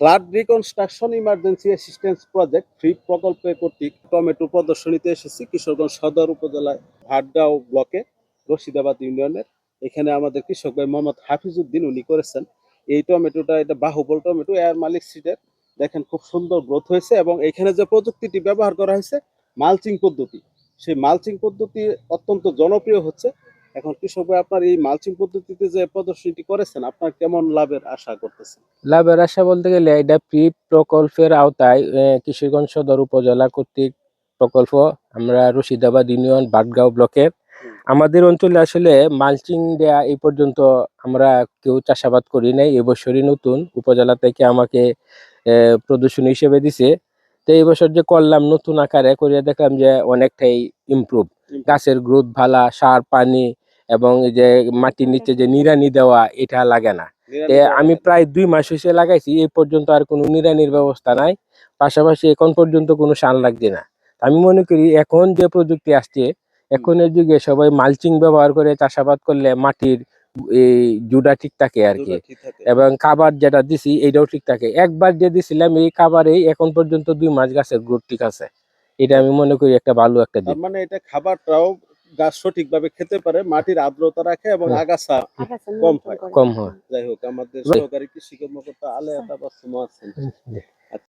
Flood reconstruction emergency assistance project free প্রকল্পে কর্তৃক tomato প্রদর্শনীতে এসেছি কিশোরগঞ্জ সদর উপজেলায় ভাটগাঁও ব্লকে রশিদাবাদ ইউনিয়নের। এখানে আমাদের কৃষক ভাই মোহাম্মদ হাফিজউদ্দিন উনি করেছেন। এই টমেটোটা, এটা বাহুবল টমেটো এয়ার মালিক সিটের। দেখেন খুব সুন্দর গ্রোথ হয়েছে এবং এখানে যে প্রযুক্তিটি ব্যবহার করা হয়েছে মালচিং পদ্ধতি। সেই মালচিং পদ্ধতি অত্যন্ত জনপ্রিয় হচ্ছে। এখন কৃষক ভাই আপনার এই মালচিং পদ্ধতিতে যে প্রদর্শনীটি করেছেন আপনার কেমন লাভের আশা করতেছেন? লাভের আশা বলতে গেলে এটা প্রি প্রকল্পের আওতায় কিশোরগঞ্জ সদর উপজেলা কর্তৃক প্রকল্প আমরা রশিদাবাদ ইউনিয়ন বাটগাঁও ব্লকের। আমাদের অঞ্চলে আসলে মালচিং দেয়া এই পর্যন্ত আমরা কেউ চাষাবাদ করি নাই এবছরই নতুন উপজেলা থেকে আমাকে প্রদর্শনী হিসেবে দিছে। তো এই বছর যে করলাম নতুন আকারে করিয়া দেখলাম যে অনেকটাই ইমপ্রুভ। গাছের গ্রোথ ভালা সার পানি এবং যে মাটির নিচে যে নিরানি দেওয়া এটা লাগে না। আমি প্রায় দুই মাস হয়েছে লাগাইছি এই পর্যন্ত আর কোনো নিরানির ব্যবস্থা নাই। পাশাপাশি এখন পর্যন্ত কোনো সার লাগছে না। আমি মনে করি এখন যে প্রযুক্তি আসছে এখনের যুগে সবাই মালচিং ব্যবহার করে চাষাবাদ করলে মাটির এই জুড়া ঠিক থাকে আর কি। এবং খাবার যেটা দিছি এটাও ঠিক থাকে। একবার যে দিছিলাম এই খাবারেই এখন পর্যন্ত দুই মাস গাছের গ্রোথ ঠিক আছে। এটা আমি মনে করি একটা ভালো একটা দিক। মানে এটা খাবারটাও গাছ সঠিকভাবে খেতে পারে মাটির আর্দ্রতা রাখে এবং আগাছা আগাছা কম হয়। কম হয়। যাই হোক আমাদের সহকারী কৃষি কর্মকর্তা আলে আছেন।